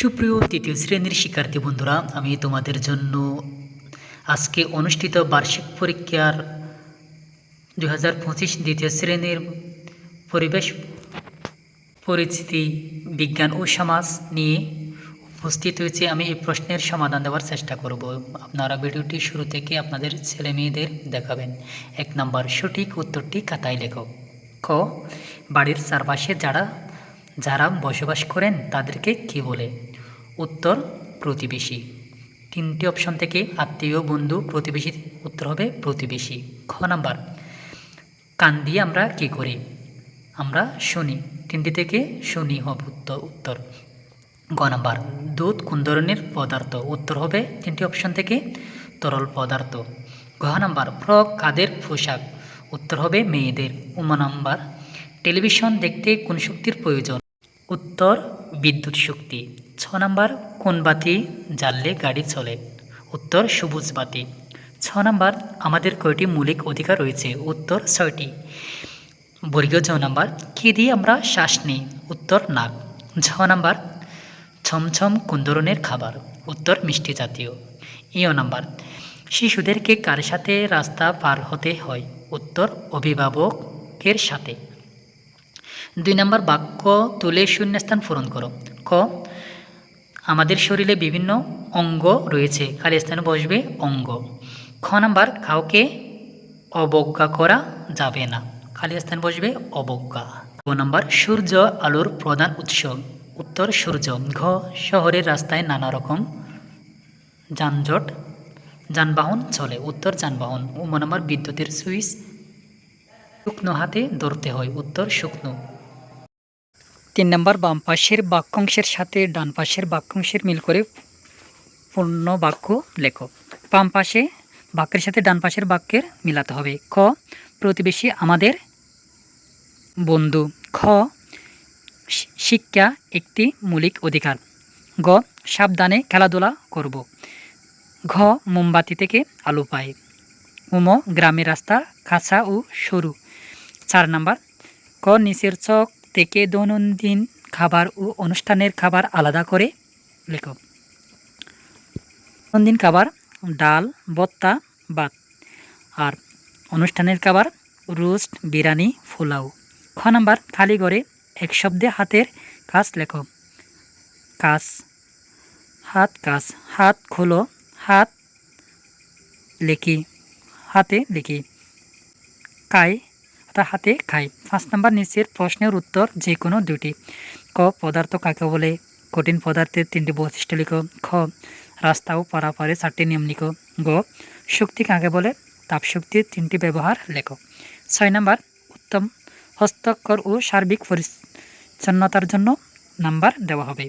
সুপ্রিয় তৃতীয় শ্রেণির শিক্ষার্থী বন্ধুরা, আমি তোমাদের জন্য আজকে অনুষ্ঠিত বার্ষিক পরীক্ষার দু হাজার পঁচিশ দ্বিতীয় শ্রেণির পরিবেশ পরিস্থিতি, বিজ্ঞান ও সমাজ নিয়ে উপস্থিত হয়েছে। আমি এই প্রশ্নের সমাধান দেওয়ার চেষ্টা করব। আপনারা ভিডিওটি শুরু থেকে আপনাদের ছেলে মেয়েদের দেখাবেন। এক নম্বর সঠিক উত্তরটি খাতায় লেখো। ক, বাড়ির চারপাশে যারা যারা বসবাস করেন তাদেরকে কী বলে? উত্তর, প্রতিবেশী। তিনটি অপশন থেকে আত্মীয়, বন্ধু, প্রতিবেশী, উত্তর হবে প্রতিবেশী। খ নাম্বার কান দিয়ে আমরা কী করি? আমরা শুনি। তিনটি থেকে শুনি হবে উত্তর উত্তর। গ নাম্বার, দুধ কোন ধরনের পদার্থ? উত্তর হবে তিনটি অপশন থেকে তরল পদার্থ। ঘ নাম্বার, ফ্রক, কাদের পোশাক? উত্তর হবে মেয়েদের। উম নাম্বার, টেলিভিশন দেখতে কোন শক্তির প্রয়োজন? উত্তর, বিদ্যুৎ শক্তি। ছ নাম্বার, কোন বাতি জ্বাললে গাড়ি চলে? উত্তর, সবুজ বাতি। ছ নাম্বার, আমাদের কয়টি মৌলিক অধিকার রয়েছে? উত্তর, ছয়টি। বর্গীয় ছ নাম্বার, কী দিয়ে আমরা শ্বাস নিই? উত্তর, নাক। ছ নাম্বার, ছমছম কোন ধরনের খাবার? উত্তর, মিষ্টি জাতীয়। ইয় নাম্বার, শিশুদেরকে কার সাথে রাস্তা পার হতে হয়? উত্তর, অভিভাবকের সাথে। দুই নম্বর বাক্য তুলে শূন্যস্থান পূরণ করো। ক, আমাদের শরীরে বিভিন্ন অঙ্গ রয়েছে খালি স্থানে বসবে অঙ্গ। খ নাম্বার, কাউকে অবজ্ঞা করা যাবে না খালি স্থানে বসবে অবজ্ঞা। গ নাম্বার, সূর্য আলোর প্রধান উৎস, উত্তর সূর্য। ঘ, শহরের রাস্তায় নানা রকম যানজট, যানবাহন চলে, উত্তর যানবাহন। উম নাম্বার, বিদ্যুতের সুইচ শুকনো হাতে ধরতে হয়, উত্তর শুকনো। তিন নম্বর বাম পাশের বাক্যাংশের সাথে ডান পাশের বাক্যাংশের মিল করে পূর্ণ বাক্য লেখো। বাম পাশে বাক্যের সাথে ডান পাশের বাক্যের মিলাতে হবে। ক প্রতিবেশী আমাদের বন্ধু। খ শিক্ষা একটি মৌলিক অধিকার। গ, সাবধানে খেলাধুলা করব। ঘ, মোমবাতি থেকে আলো পায়। উম, গ্রামের রাস্তা কাঁচা ও সরু। চার নাম্বার, ক, নিচের চক থেকে দৈনন্দিন খাবার ও অনুষ্ঠানের খাবার আলাদা করে। লেখো দৈনন্দিন খাবার ডাল বত্তা ভাত। আর অনুষ্ঠানের খাবার রোস্ট, বিরিয়ানি, পোলাও। খ নাম্বার খালি ঘরে এক শব্দে হাতের কাজ লেখো কাজ। হাত কাজ। হাত খোলো। হাত লেখি। হাতে লিখি। কাই অর্থাৎ হাতে খাই। পাঁচ নম্বর নিচের প্রশ্নের উত্তর যে কোনো দুটি ক, পদার্থ কাকে বলে? কঠিন পদার্থের তিনটি বৈশিষ্ট্য লিখো। খ, রাস্তা ও পারাপারে চারটি নিয়ম লিখো। গ, শক্তি কাকে বলে? তাপশক্তির তিনটি ব্যবহার লেখো। ছয় নম্বর, উত্তম হস্তক্ষর ও সার্বিক পরিচ্ছন্নতার জন্য নাম্বার দেওয়া হবে।